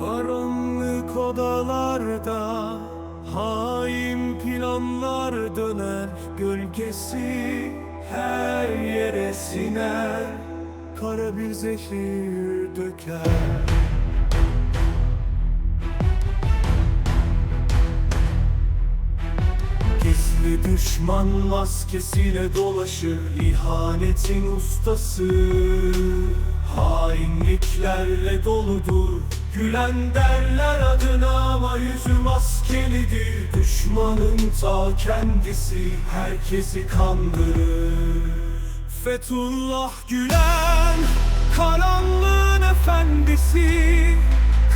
Karanlık odalarda hain planlar döner Gölgesi her yere siner Kara bir zehir döker. Gizli düşman maskesiyle dolaşır ihanetin ustası. Hainliklerle doludur Gülen derler adına ama yüzü maskelidir Düşmanın ta kendisi herkesi kandırır. Fethullah Gülen karanlığın efendisi.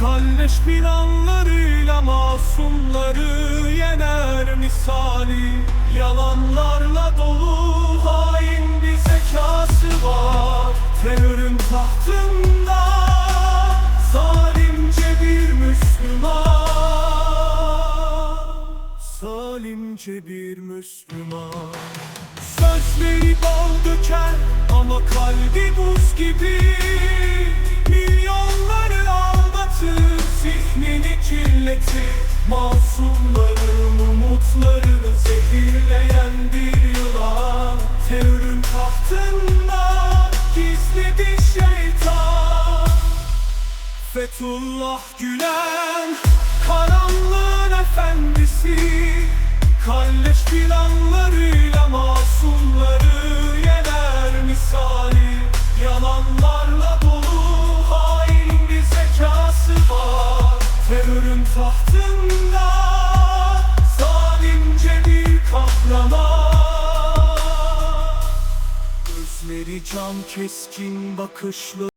Kalleş planlarıyla masumları yener misali. Yalanlarla dolu hain bir zekası var. Terörün tahtında Zalimce bir Müslüman. Sözleri bal döker ama kalbi buz gibi. Milyonları aldatır, zihnini kirletir. Masumların umutlarını zehirleyen bir yılan. Terörün tahtında gizli bir şeytan. Fethullah Gülen Karanlığın efendisi tahtında zalimce bir kahraman Gözleri cam keskin bakışlı